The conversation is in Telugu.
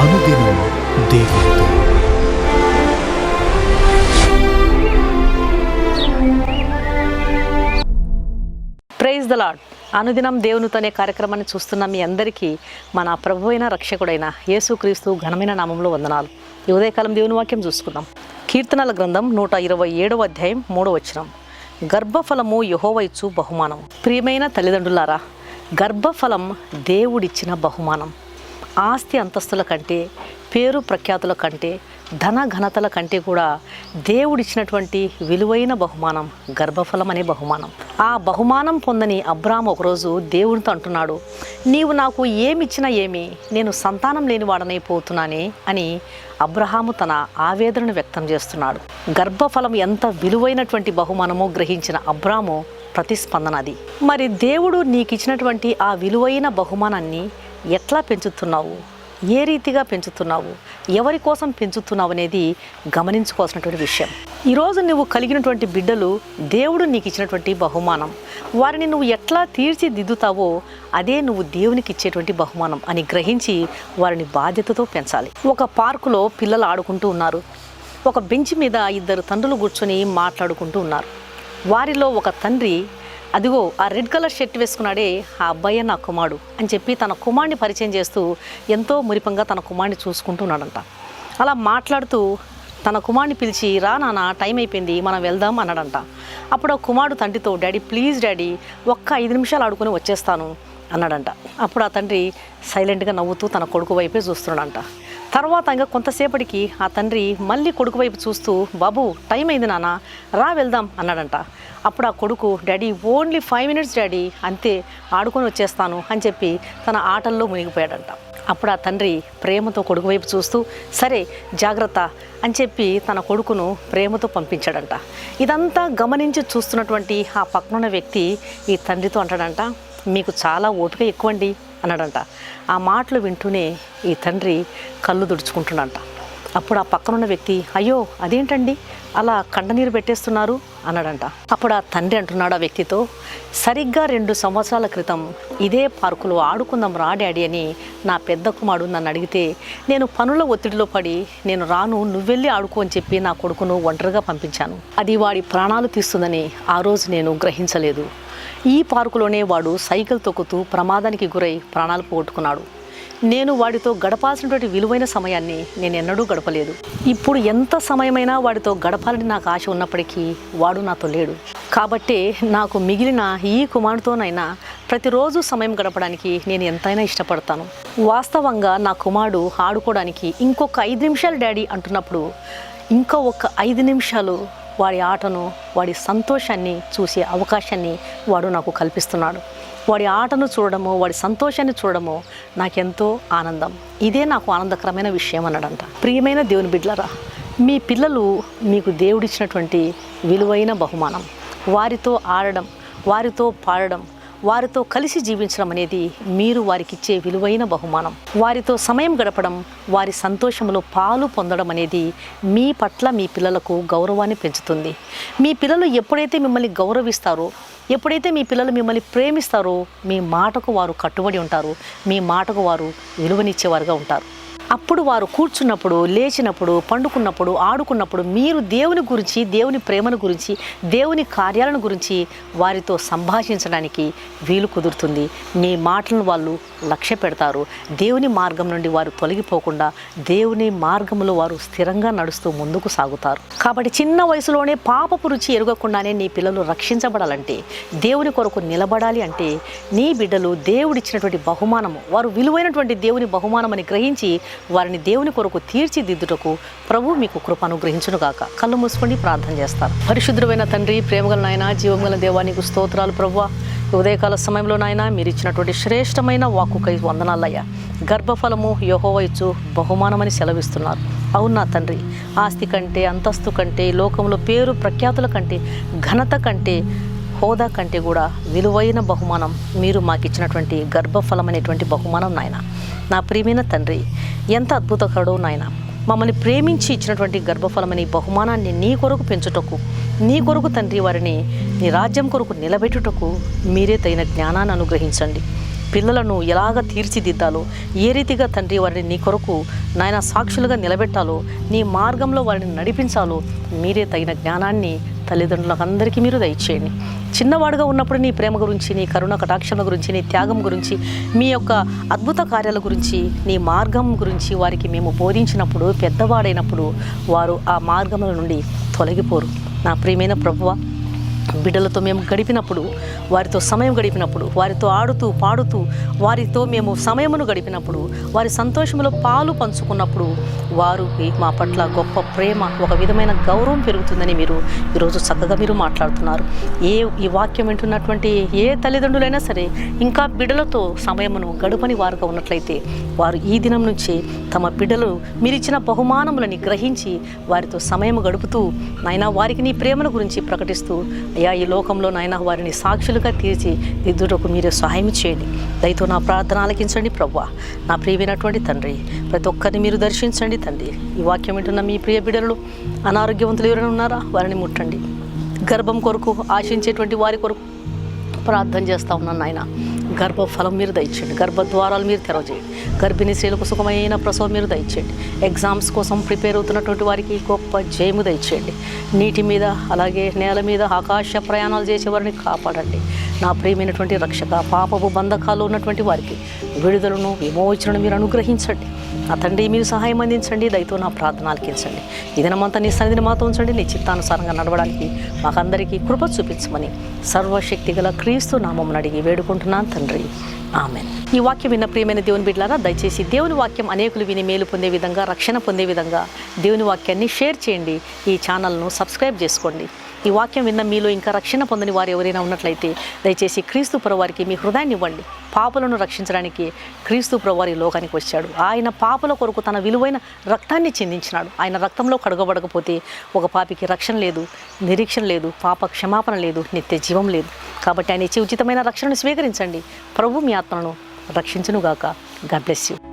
అనుదినం దేవుడు ప్రైజ్ ద లాడ్ అనుదినం దేవునితోనే కార్యక్రమాన్ని చూస్తున్న మీ అందరికీ మన ప్రభు అయిన రక్షకుడైన యేసుక్రీస్తు ఘనమైన నామంలో వందనాలు. ఈ ఉదయకాలం దేవుని వాక్యం చూసుకుందాం. కీర్తనల గ్రంథం నూట ఇరవై ఏడవ అధ్యాయం మూడవ వచనం. గర్భఫలము యహోవైచు బహుమానం. ప్రియమైన తల్లిదండ్రులారా గర్భఫలం దేవుడిచ్చిన బహుమానం. ఆస్తి అంతస్తుల కంటే పేరు ప్రఖ్యాతుల కంటే ధన ఘనతల కంటే కూడా దేవుడిచ్చినటువంటి విలువైన బహుమానం గర్భఫలం అనే బహుమానం. ఆ బహుమానం పొందని అబ్రామ్ ఒకరోజు దేవునితో అంటున్నాడు నీవు నాకు ఏమిచ్చినా ఏమి? నేను సంతానం లేనివాడనై పోతున్నానే? అని అబ్రహాము తన ఆవేదనను వ్యక్తం చేస్తున్నాడు. గర్భఫలం ఎంత విలువైనటువంటి బహుమానమో గ్రహించిన అబ్రాము ప్రతిస్పందన అది. మరి దేవుడు నీకు ఇచ్చినటువంటి ఆ విలువైన బహుమానాన్ని ఎట్లా పెంచుతున్నావు? ఏ రీతిగా పెంచుతున్నావు? ఎవరి కోసం పెంచుతున్నావు అనేది గమనించుకోవాల్సినటువంటి విషయం. ఈరోజు నువ్వు కలిగినటువంటి బిడ్డలు దేవుడు నీకు ఇచ్చినటువంటి బహుమానం. వారిని నువ్వు ఎట్లా తీర్చిదిద్దుతావో అదే నువ్వు దేవునికి ఇచ్చేటువంటి బహుమానం అని గ్రహించి వారిని బాధ్యతతో పెంచాలి. ఒక పార్కులో పిల్లలు ఆడుకుంటూ ఉన్నారు. ఒక బెంచ్ మీద ఇద్దరు తండ్రులు కూర్చొని మాట్లాడుకుంటూ ఉన్నారు. వారిలో ఒక తండ్రి అదిగో ఆ రెడ్ కలర్ షర్ట్ వేసుకున్నాడే ఆ అబ్బాయి నా కుమారుడు అని చెప్పి తన కుమారుని పరిచయం చేస్తూ ఎంతో మురిపంగా తన కుమారుని చూసుకుంటున్నాడంట. అలా మాట్లాడుతూ తన కుమారుని పిలిచి రా నాన్న టైం అయిపోయింది మనం వెళ్దాం అన్నాడంట. అప్పుడు ఆ కుమారుడు తండ్రితో డాడీ ప్లీజ్ డాడీ ఒక్క ఐదు నిమిషాలు ఆడుకొని వచ్చేస్తాను అన్నాడంట. అప్పుడు ఆ తండ్రి సైలెంట్గా నవ్వుతూ తన కొడుకు వైపే చూస్తున్నాడంట. తర్వాత ఇంకా కొంతసేపటికి ఆ తండ్రి మళ్ళీ కొడుకు వైపు చూస్తూ బాబు టైం అయింది నాన్న రా వెళ్దాం అన్నాడంట. అప్పుడు ఆ కొడుకు daddy only five minutes daddy అంతే ఆడుకొని వచ్చేస్తాను అని చెప్పి తన ఆటల్లో మునిగిపోయాడంట. అప్పుడు ఆ తండ్రి ప్రేమతో కొడుకు వైపు చూస్తూ సరే జాగ్రత్త అని చెప్పి తన కొడుకును ప్రేమతో పంపించాడంట. ఇదంతా గమనించి చూస్తున్నటువంటి ఆ పక్కనున్న వ్యక్తి ఈ తండ్రితో అంటాడంట మీకు చాలా ఓపిక ఎక్కువండి. అన్నాడంట. ఆ మాటలు వింటూనే ఈ తండ్రి కళ్ళు దుడుచుకుంటున్నాడంట అప్పుడు ఆ పక్కనున్న వ్యక్తి అయ్యో అదేంటండి? అలా కండనీరు పెట్టేస్తున్నారు అన్నాడంట. అప్పుడు ఆ తండ్రి అంటున్నాడు ఆ వ్యక్తితో సరిగ్గా రెండు సంవత్సరాల క్రితం ఇదే పార్కులో ఆడుకుందాం రా డాడీ అని నా పెద్ద కుమారుడు నన్ను అడిగితే నేను పనుల ఒత్తిడిలో పడి నేను రాను నువ్వెళ్ళి ఆడుకో అని చెప్పి నా కొడుకును ఒంటరిగా పంపించాను. అది వాడి ప్రాణాలు తీస్తుందని ఆ రోజు నేను గ్రహించలేదు. ఈ పార్కులోనే వాడు సైకిల్ తొక్కుతూ ప్రమాదానికి గురై ప్రాణాలు పోగొట్టుకున్నాడు. నేను వాడితో గడపాల్సినటువంటి విలువైన సమయాన్ని నేను ఎన్నడూ గడపలేదు. ఇప్పుడు ఎంత సమయమైనా వాడితో గడపాలని నాకు ఆశ ఉన్నప్పటికీ వాడు నాతో లేడు. కాబట్టే నాకు మిగిలిన ఈ కుమారుడితోనైనా ప్రతిరోజు సమయం గడపడానికి నేను ఎంతైనా ఇష్టపడతాను. వాస్తవంగా నా కుమారుడు ఆడుకోవడానికి ఇంకొక ఐదు నిమిషాలు డాడీ అంటున్నప్పుడు ఇంకా ఒక ఐదు నిమిషాలు వాడి ఆటను వాడి సంతోషాన్ని చూసే అవకాశాన్ని వాడు నాకు కల్పిస్తున్నాడు. వాడి ఆటను చూడడము వాడి సంతోషాన్ని చూడడము నాకెంతో ఆనందం. ఇదే నాకు ఆనందకరమైన విషయం అన్నాడంట. ప్రియమైన దేవుని బిడ్డలరా మీ పిల్లలు మీకు దేవుడిచ్చినటువంటి విలువైన బహుమానం. వారితో ఆడడం వారితో పాడడం వారితో కలిసి జీవించడం అనేది మీరు వారికి ఇచ్చే విలువైన బహుమానం. వారితో సమయం గడపడం వారి సంతోషంలో పాలు పొందడం అనేది మీ పట్ల మీ పిల్లలకు గౌరవాన్ని పెంచుతుంది. మీ పిల్లలు ఎప్పుడైతే మిమ్మల్ని గౌరవిస్తారో ఎప్పుడైతే మీ పిల్లలు మిమ్మల్ని ప్రేమిస్తారో మీ మాటకు వారు కట్టుబడి ఉంటారు. మీ మాటకు వారు విలువనిచ్చేవారుగా ఉంటారు. అప్పుడు వారు కూర్చున్నప్పుడు లేచినప్పుడు పండుకున్నప్పుడు ఆడుకున్నప్పుడు మీరు దేవుని గురించి దేవుని ప్రేమను గురించి దేవుని కార్యాలను గురించి వారితో సంభాషించడానికి వీలు కుదురుతుంది. మీ మాటలను వాళ్ళు లక్ష్య పెడతారు. దేవుని మార్గం నుండి వారు తొలగిపోకుండా దేవుని మార్గంలో వారు స్థిరంగా నడుస్తూ ముందుకు సాగుతారు. కాబట్టి చిన్న వయసులోనే పాపపు రుచి ఎరగకుండానే నీ పిల్లలు రక్షించబడాలంటే దేవుని కొరకు నిలబడాలి అంటే నీ బిడ్డలు దేవుడిచ్చినటువంటి బహుమానము వారు విలువైనటువంటి దేవుని బహుమానం అని గ్రహించి వారిని దేవుని కొరకు తీర్చిదిద్దుటకు ప్రభు మీకు కృప అనుగ్రహించునుగాక. కళ్ళు మూసుకొని ప్రార్థన చేస్తారు. పరిశుద్ధమైన తండ్రి ప్రేమగల నాయన జీవంగల దేవానికి స్తోత్రాలు ప్రభు ఉదయకాల సమయంలో నాయన మీరు ఇచ్చినటువంటి శ్రేష్టమైన వాక్కుకై వందనాలయ్యా. గర్భఫలము యహోవైచు బహుమానమని సెలవిస్తున్నారు. అవునా తండ్రి? ఆస్తి కంటే అంతస్తు కంటే లోకంలో పేరు ప్రఖ్యాతుల కంటే ఘనత కంటే హోదా కంటే కూడా విలువైన బహుమానం మీరు మాకు ఇచ్చినటువంటి గర్భఫలం అనేటువంటి బహుమానం నాయన. నా ప్రియమైన తండ్రి ఎంత అద్భుతకరుడో నాయన. మమ్మల్ని ప్రేమించి ఇచ్చినటువంటి గర్భఫలమని బహుమానాన్ని నీ కొరకు పెంచుటకు నీ కొరకు తండ్రి వారిని నీ రాజ్యం కొరకు నిలబెట్టుటకు మీరే తగిన జ్ఞానాన్ని అనుగ్రహించండి. పిల్లలను ఎలాగ తీర్చిదిద్దాలో ఏ రీతిగా తండ్రి వారిని నీ కొరకు నాయన సాక్షులుగా నిలబెట్టాలో నీ మార్గంలో వారిని నడిపించాలో మీరే తగిన జ్ఞానాన్ని తల్లిదండ్రులకు అందరికీ మీరు దయచేయండి. చిన్నవాడుగా ఉన్నప్పుడు నీ ప్రేమ గురించి నీ కరుణ కటాక్షణ గురించి నీ త్యాగం గురించి మీ యొక్క అద్భుత కార్యాల గురించి నీ మార్గం గురించి వారికి మేము బోధించినప్పుడు పెద్దవాడైనప్పుడు వారు ఆ మార్గముల నుండి తొలగిపోరు. నా ప్రియమైన ప్రభువ బిడ్డలతో మేము గడిపినప్పుడు వారితో సమయం గడిపినప్పుడు వారితో ఆడుతూ పాడుతూ వారితో మేము సమయమును గడిపినప్పుడు వారి సంతోషంలో పాలు పంచుకున్నప్పుడు వారు మా పట్ల గొప్ప ప్రేమ ఒక విధమైన గౌరవం పెరుగుతుందని మీరు ఈరోజు చక్కగా మీరు మాట్లాడుతున్నారు. ఏ ఈ వాక్యం వింటున్నటువంటి ఏ తల్లిదండ్రులైనా సరే ఇంకా బిడ్డలతో సమయమును గడపని వారుగా ఉన్నట్లయితే వారు ఈ దినం నుంచి తమ బిడ్డలు మీరిచ్చిన బహుమానములని గ్రహించి వారితో సమయం గడుపుతూ నాయనా వారికి నీ ప్రేమను గురించి ప్రకటిస్తూ అయ్యా ఈ లోకంలో నాయన వారిని సాక్షులుగా తీర్చి దిద్దుటకు మీరే సహాయం చేయండి. దయతో నా ప్రార్థన ఆలకించండి ప్రవ్వా. నా ప్రియమైనటువంటి తండ్రి ప్రతి ఒక్కరిని మీరు దర్శించండి తండ్రి. ఈ వాక్యం వింటున్న మీ ప్రియ బిడ్డలు అనారోగ్యవంతులు ఎవరైనా ఉన్నారా? వారిని ముట్టండి. గర్భం కొరకు ఆశించేటువంటి వారి కొరకు ప్రార్థన చేస్తా ఉన్నాను నాయన. గర్భఫలం మీరు దయచేయండి. గర్భద్వారాలు మీరు తెరవజేయండి. గర్భిణీ స్త్రీలకు సుఖమైన ప్రసవం మీరు దయచేయండి. ఎగ్జామ్స్ కోసం ప్రిపేర్ అవుతున్నటువంటి వారికి గొప్ప జయము దయచేయండి. నీటి మీద అలాగే నేల మీద ఆకాశ ప్రయాణాలు చేసే వారిని కాపాడండి. నా ప్రియమైనటువంటి రక్షక పాపపు బంధకాలు ఉన్నటువంటి వారికి విడుదలను విమోచనను మీరు అనుగ్రహించండి. నా తండ్రి మీరు సహాయం అందించండి దయతో నా ప్రార్థన ఆలకించండి. ఇదనమంతా దినమంతా నీ సన్నిధిని మాతో ఉంచండి నీ చిత్తానుసారంగా నడవడానికి మాకందరికీ కృప చూపించమని సర్వశక్తి గల క్రీస్తు నామం అడిగి వేడుకుంటున్నాను తండ్రి. ఆమె ఈ వాక్యం విన్న ప్రియమైన దేవుని బిడ్డలారా దయచేసి దేవుని వాక్యం అనేకులు విని మేలు పొందే విధంగా రక్షణ పొందే విధంగా దేవుని వాక్యాన్ని షేర్ చేయండి ఈ ఛానల్ను సబ్స్క్రైబ్ చేసుకోండి. ఈ వాక్యం విన్న మీలో ఇంకా రక్షణ పొందని వారు ఎవరైనా ఉన్నట్లయితే దయచేసి క్రీస్తు వారికి మీ హృదయాన్ని ఇవ్వండి. పాపలను రక్షించడానికి క్రీస్తు ప్రభువారి లోకానికి వచ్చాడు. ఆయన పాపల కొరకు తన విలువైన రక్తాన్ని చెందించినాడు. ఆయన రక్తంలో కడగబడకపోతే ఒక పాపికి రక్షణ లేదు నిరీక్షణ లేదు పాప క్షమాపణ లేదు నిత్య జీవం లేదు. కాబట్టి ఆయన ఇచ్చే ఉచితమైన రక్షణను స్వీకరించండి. ప్రభు మీ ఆత్మను రక్షించునుగాక. God bless you